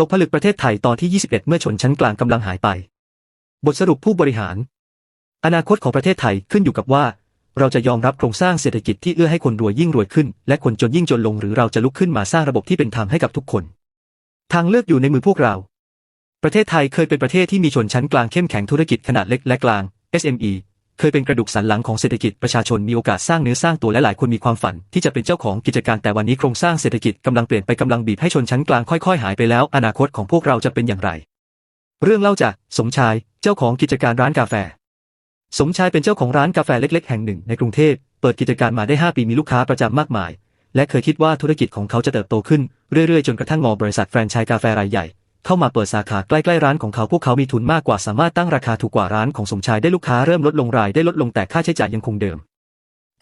ตกผลึกประเทศไทยตอนที่ 21 เมื่อชนชั้นกลางกำลังหายไป บทสรุปผู้บริหาร อนาคตของประเทศไทยขึ้นอยู่กับว่า เราจะยอมรับโครงสร้างเศรษฐกิจที่เอื้อให้คนรวยยิ่งรวยขึ้น และคนจนยิ่งจนลงหรือเราจะลุกขึ้นมาสร้างระบบที่เป็นธรรมให้กับทุกคน ทางเลือกอยู่ในมือพวกเรา ประเทศไทยเคยเป็นประเทศที่มีชนชั้นกลางเข้มแข็งธุรกิจขนาดเล็กและกลาง SME เคยเป็นกระดูกสันหลังของเศรษฐกิจประชาชนมีโอกาสสร้างเนื้อสร้างตัวและหลายคนมีความฝัน ที่จะเป็นเจ้าของกิจการแต่วันนี้โครงสร้างเศรษฐกิจกำลังเปลี่ยนไปกำลังบีบให้ชนชั้นกลางค่อยๆหายไปแล้ว อนาคตของพวกเราจะเป็นอย่างไร เรื่องเล่าจากสมชายเจ้าของกิจการร้านกาแฟ สมชายเป็นเจ้าของร้านกาแฟเล็ก ๆ แห่งหนึ่ง ในกรุงเทพเปิดกิจการมาได้ 5 ปีมีลูกค้าประจำมากมาย และเคยคิดว่าธุรกิจของเขาจะเติบโตขึ้นเรื่อยๆจนกระทั่งงอบริษัทแฟรนไชส์กาแฟรายใหญ่ เข้ามาเปิดสาขาใกล้ๆร้านของเขาพวกเขามีทุนมากกว่าสามารถตั้งราคาถูกกว่าร้านของสมชายได้ลูกค้าเริ่มลดลงรายได้ลดลงแต่ค่าใช้จ่ายยังคงเดิม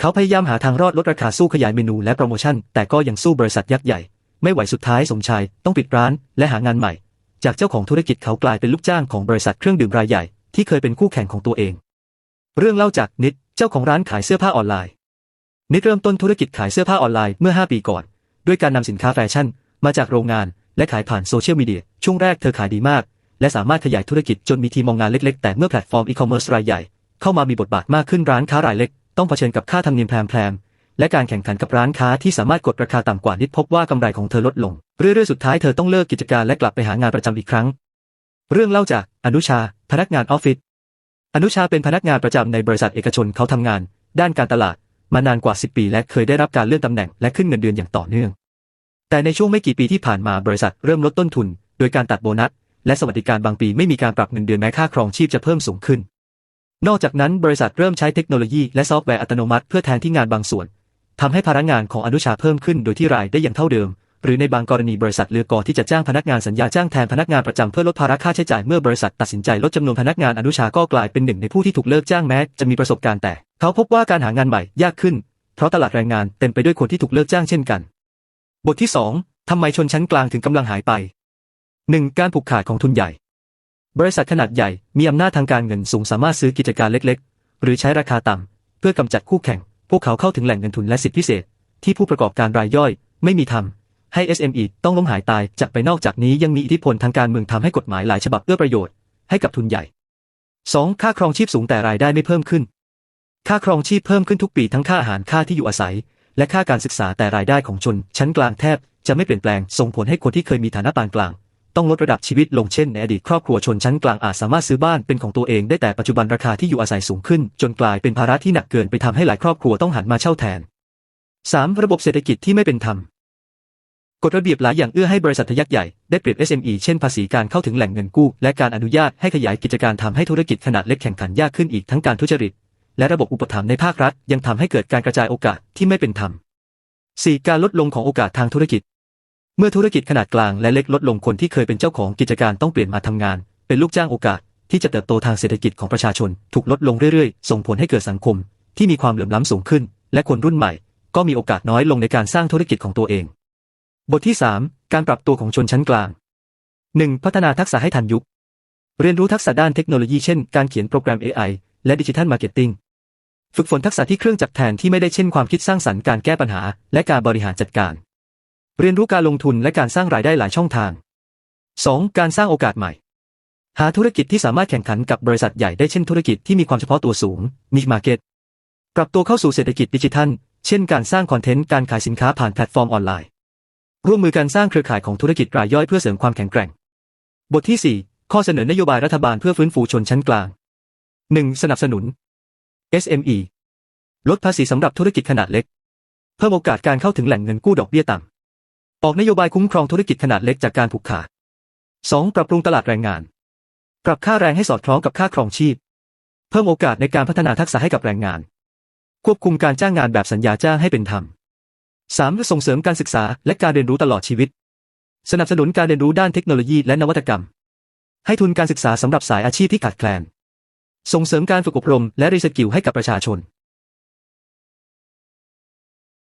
เขาพยายามหาทางรอดลดราคาสู้ขยายเมนูและโปรโมชั่น แต่ก็ยังสู้บริษัทยักษ์ใหญ่ ไม่ไหวสุดท้ายสมชายต้องปิดร้านและหางานใหม่ จากเจ้าของธุรกิจเขากลายเป็นลูกจ้างของบริษัทเครื่องดื่มรายใหญ่ที่เคยเป็นคู่แข่งของตัวเอง เรื่องเล่าจากนิดเจ้าของร้านขายเสื้อผ้าออนไลน์ นิดเริ่มต้นธุรกิจขายเสื้อผ้าออนไลน์เมื่อ 5 ปีก่อน ด้วยการนำสินค้าแฟชั่นมาจากโรงงาน และขายผ่านโซเชียลมีเดีย ช่วงแรกเธอขายดีมาก และสามารถขยายธุรกิจจนมีทีมมองงานเล็กๆ แต่เมื่อแพลตฟอร์มอีคอมเมิร์ซรายใหญ่ เข้ามามีบทบาทมากขึ้นร้านค้ารายเล็ก ต้องเผชิญกับค่าธรรมเนียมแพรมและการแข่งขันกับร้านค้าที่สามารถกดราคาต่ำกว่านิดพบว่ากำไรของเธอลดลง เรื่อยๆ สุดท้ายเธอต้องเลิกกิจการและกลับไปหางานประจำอีกครั้ง เรื่องเล่าจากอนุชา พนักงานออฟฟิศ อนุชาเป็นพนักงานประจำในบริษัทเอกชนเขาทำงาน ด้านการตลาด มานานกว่า 10 ปี และเคยได้รับการเลื่อนตำแหน่งและขึ้นเงินเดือนอย่างต่อเนื่อง แต่ในช่วงไม่กี่ปีที่ผ่านมาบริษัทเริ่มลดต้นทุน โดยการตัดโบนัส และสวัสดิการบางปีไม่มีการปรับเงินเดือนแม้ค่าครองชีพจะเพิ่มสูงขึ้น นอกจากนั้นบริษัทเริ่มใช้เทคโนโลยีและซอฟต์แวร์อัตโนมัติเพื่อแทนที่งานบางส่วนทำให้พนักงานของอนุชาเพิ่มขึ้นโดยที่รายได้ยังเท่าเดิม หรือในบางกรณีบริษัทเลือกอที่จะจ้างพนักงานสัญญาจ้างแทนพนักงานประจำเพื่อลดภาระค่าใช้จ่ายเมื่อบริษัทตัดสินใจลดจำนวนพนักงานอนุชาก็กลายเป็นหนึ่งในผู้ที่ถูกเลิกจ้างแม้จะมีประสบการณ์แต่ เขาพบว่าการหางานใหม่ยากขึ้น เพราะตลาดแรงงานเต็มไปด้วยคนที่ถูกเลิกจ้างเช่นกัน บทที่2ทำไมชนชั้นกลางถึงกำลังหายไป 1. การผูกขาดของทุนใหญ่ บริษัทขนาดใหญ่มีอำนาจทางการเงินสูงสามารถซื้อกิจการเล็กๆ หรือใช้ราคาต่ำเพื่อกำจัดคู่แข่ง พวกเขาเข้าถึงแหล่งเงินทุนและสิทธิพิเศษ ที่ผู้ประกอบการรายย่อย ไม่มีทำให้ SME ต้องล้มหายตายจากไปนอกจากนี้ยังมีอิทธิพลทางการเมืองทำให้กฎหมายหลายฉบับเอื้อประโยชน์ให้กับทุนใหญ่ 2. ค่าครองชีพสูงแต่รายได้ไม่เพิ่มขึ้น ค่าครองชีพเพิ่มขึ้นทุกปีทั้งค่าอาหารค่าที่อยู่อาศัย และค่าการศึกษาแต่รายได้ของชน ชั้นกลางแทบจะไม่เปลี่ยนแปลงส่งผลให้คนที่เคยมีฐานะปานกลาง ต้องลดระดับชีวิตลงเช่นในอดีตครอบครัวชนชั้นกลางอาจสามารถซื้อบ้านเป็นของตัวเองได้แต่ปัจจุบันราคาที่อยู่อาศัยสูงขึ้น จนกลายเป็นภาระที่หนักเกินไปทำให้หลายครอบครัวต้องหันมาเช่าแทน 3. ระบบเศรษฐกิจที่ไม่เป็นธรรมกฎระเบียบหลายอย่างเอื้อให้บริษัทยักษ์ใหญ่ได้เปรียบ SME เช่นภาษีการเข้าถึงแหล่งเงินกู้ และการอนุญาตให้ขยายกิจการทำให้ธุรกิจขนาดเล็กแข่งขันยากขึ้นอีกทั้งการทุจริต และระบบอุปถัมภ์ในภาครัฐ ยังทำให้เกิดการกระจายโอกาสที่ไม่เป็นธรรม 4. การลดลงของโอกาสทางธุรกิจ เมื่อธุรกิจขนาดกลางและเล็กลดลงคนที่เคยเป็นเจ้าของกิจการต้องเปลี่ยนมาทำงาน เป็นลูกจ้างโอกาสที่จะเติบโตทางเศรษฐกิจของประชาชน ถูกลดลงเรื่อยๆ ส่งผลให้เกิดสังคม ที่มีความเหลื่อมล้ำสูงขึ้น และคนรุ่นใหม่ ก็มีโอกาสน้อยลงในการสร้างธุรกิจของตัวเอง บทที่ 3 การปรับตัวของชนชั้นกลาง 1. พัฒนาทักษะให้ทันยุค เรียนรู้ทักษะด้านเทคโนโลยีเช่น การเขียนโปรแกรม AI และดิจิทัลมาร์เก็ตติ้ง ฝึกฝนทักษะที่เครื่องจักรแทนที่ไม่ได้เช่นความคิดสร้างสรรค์การแก้ปัญหา และการบริหารจัดการ เรียนรู้การลงทุนและการสร้างรายได้หลายช่องทาง 2. การสร้างโอกาสใหม่ หาธุรกิจที่สามารถแข่งขันกับบริษัทใหญ่ได้เช่นธุรกิจที่มีความเฉพาะตัวสูงนิชมาร์เก็ตปรับตัวเข้าสู่เศรษฐกิจดิจิทัล เช่นการสร้างคอนเทนต์การขายสินค้าผ่านแพลตฟอร์มออนไลน์ ร่วมมือการสร้างเครือข่ายของธุรกิจรายย่อยเพื่อเสริมความแข็งแกร่ง บทที่ 4 ข้อเสนอนโยบายรัฐบาลเพื่อฟื้นฟูชนชั้นกลาง 1. สนับสนุน SME ลดภาษีสำหรับธุรกิจขนาดเล็ก เพิ่มโอกาสการเข้าถึงแหล่งเงินกู้ดอกเบี้ยต่ำ ออกนโยบายคุ้มครองธุรกิจขนาดเล็กจากการผูกขาด 2. ปรับปรุงตลาดแรงงาน ปรับค่าแรงให้สอดคล้องกับค่าครองชีพ เพิ่มโอกาสในการพัฒนาทักษะให้กับแรงงาน ควบคุมการจ้างงานแบบสัญญาจ้างให้เป็นธรรม 3. ส่งเสริมการศึกษาและการเรียนรู้ตลอดชีวิต สนับสนุนการเรียนรู้ด้านเทคโนโลยีและนวัตกรรม ให้ทุนการศึกษาสำหรับสายอาชีพที่ขาดแคลน ส่งเสริมการฝึกอบรมและรีสกิลให้กับประชาชน